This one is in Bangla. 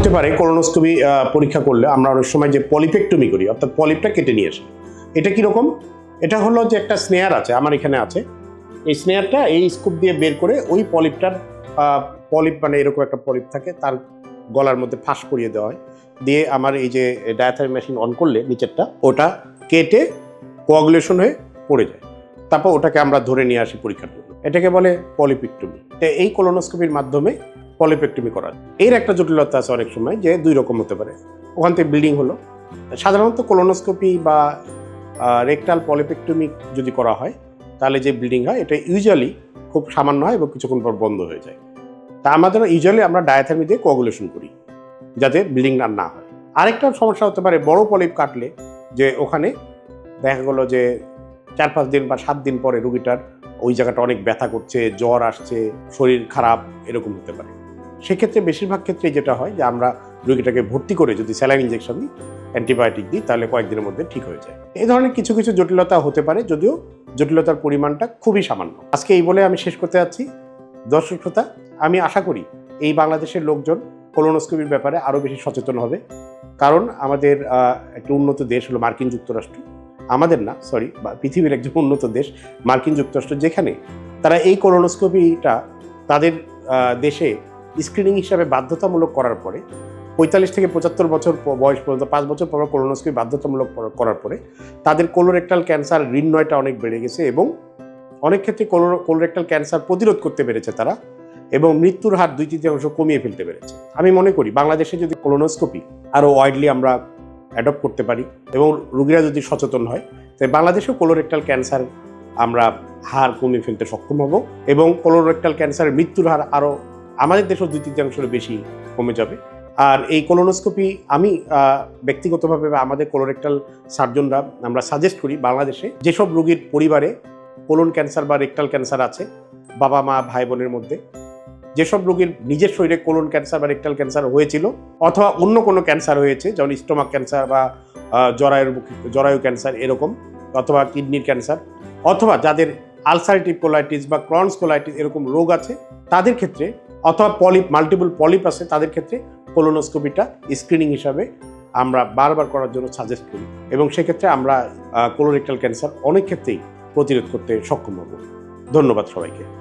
হতে পারে কোলোনোস্কোপি পরীক্ষা করলে আমরা অনেক সময় যে পলিপেক্টমি করি, অর্থাৎ পলিপটা কেটে নিয়ে আসি। এটা কীরকম এটা হলো যে একটা স্নেয়ার আছে, আমার এখানে আছে। এই স্নেয়ারটা এই স্কোপ দিয়ে বের করে ওই পলিপটার পলিপ মানে এরকম একটা পলিপ থাকে, তার গলার মধ্যে ফাঁস করিয়ে দেওয়া হয়। দিয়ে আমার এই যে ডায়াথারি মেশিন অন করলে নিচেরটা, ওটা কেটে কোয়াগুলেশন হয়ে পড়ে যায়। তারপর ওটাকে আমরা ধরে নিয়ে আসি পরীক্ষার জন্য। এটাকে বলে পলিপেক্টমি তো এই কোলোনোস্কোপির মাধ্যমে পলিপেক্টমি করা যায়। এর একটা জটিলতা আছে অনেক সময় যে দুই রকম হতে পারে। ওখান থেকে ব্লিডিং হলো। সাধারণত কোলোনোস্কোপি বা রেকটাল পলিপেক্টমি যদি করা হয়, তাহলে যে ব্লিডিং হয়, এটা ইউজুয়ালি খুব সামান্য হয় এবং কিছুক্ষণ পর বন্ধ হয়ে যায়। তা আমাদের ইউজুয়ালি আমরা ডায়াথার্মি দিয়ে কোয়াগুলেশন করি, যাতে ব্লিডিং আর না হয়। আরেকটা সমস্যা হতে পারে, বড় পলিপ কাটলে যে ওখানে দেখা গেলো যে চার পাঁচ দিন বা সাত দিন পরে রুগীটার ওই জায়গাটা অনেক ব্যথা করছে, জ্বর আসছে, শরীর খারাপ, এরকম হতে পারে। সেক্ষেত্রে বেশিরভাগ ক্ষেত্রে যেটা হয় যে আমরা রুগীটাকে ভর্তি করে যদি স্যালাইন ইঞ্জেকশন দিই অ্যান্টিবায়োটিক দিই, তাহলে কয়েকদিনের মধ্যে ঠিক হয়ে যায়। এই ধরনের কিছু কিছু জটিলতা হতে পারে, যদিও জটিলতার পরিমাণটা খুবই সামান্য। আজকে এই বলে আমি শেষ করতে যাচ্ছি। দর্শক শ্রোতা, আমি আশা করি এই বাংলাদেশের লোকজন কোলোনোস্কোপির ব্যাপারে আরও বেশি সচেতন হবে। কারণ আমাদের একটা উন্নত দেশ হলো মার্কিন যুক্তরাষ্ট্র। আমাদের না সরি বা পৃথিবীর একজন উন্নত দেশ মার্কিন যুক্তরাষ্ট্র, যেখানে তারা এই কোলোনোস্কোপিটা তাদের দেশে স্ক্রিনিং হিসাবে বাধ্যতামূলক করার পরে, পঁয়তাল্লিশ থেকে পঁচাত্তর বছর বয়স পর্যন্ত, পাঁচ বছর পর কোলোনোস্কোপি বাধ্যতামূলক করার পরে, তাদের কোলোরেক্টাল ক্যান্সার ঋণনয়টা অনেক বেড়ে গেছে এবং অনেক ক্ষেত্রে কোলো কোলোরেক্টাল ক্যান্সার প্রতিরোধ করতে পেরেছে তারা এবং মৃত্যুর হার দুই তৃতীয়াংশ কমিয়ে ফেলতে পেরেছে। আমি মনে করি, বাংলাদেশে যদি কোলোনোস্কোপি আরও ওয়াইডলি আমরা অ্যাডপ্ট করতে পারি এবং রুগীরা যদি সচেতন হয় তাই বাংলাদেশেও কোলোরেক্টাল ক্যান্সার আমরা হার কমিয়ে ফেলতে সক্ষম হব এবং কোলোরেক্টাল ক্যান্সারের মৃত্যুর হার আরও আমাদের দেশেও দুই তৃতীয়াংশের বেশি কমে যাবে। আর এই কোলোনোস্কোপি আমি ব্যক্তিগতভাবে বা আমাদের কোলোরেক্টাল সার্জনরা আমরা সাজেস্ট করি বাংলাদেশে, যেসব রোগীর পরিবারে কোলন ক্যান্সার বা রেক্টাল ক্যান্সার আছে, বাবা, মা, ভাই, বোনের মধ্যে, যেসব রোগীর নিজের শরীরে কোলন ক্যান্সার বা রেক্টাল ক্যান্সার হয়েছিল অথবা অন্য কোনো ক্যান্সার হয়েছে, যেমন স্টোমাক ক্যান্সার বা জরায়ুর জরায়ু ক্যান্সার এরকম, অথবা কিডনির ক্যান্সার অথবা যাদের আলসারেটিভ কোলাইটিস বা ক্রনস কোলাইটিস এরকম রোগ আছে, তাদের ক্ষেত্রে অথবা পলিপ মাল্টিপল পলিপ আছে তাদের ক্ষেত্রে কোলোনোস্কোপিটা স্ক্রিনিং হিসাবে আমরা বারবার করার জন্য সাজেস্ট করি। এবং সেক্ষেত্রে আমরা কোলোরেক্টাল ক্যান্সার অনেক ক্ষেত্রেই প্রতিরোধ করতে সক্ষম হব। ধন্যবাদ সবাইকে।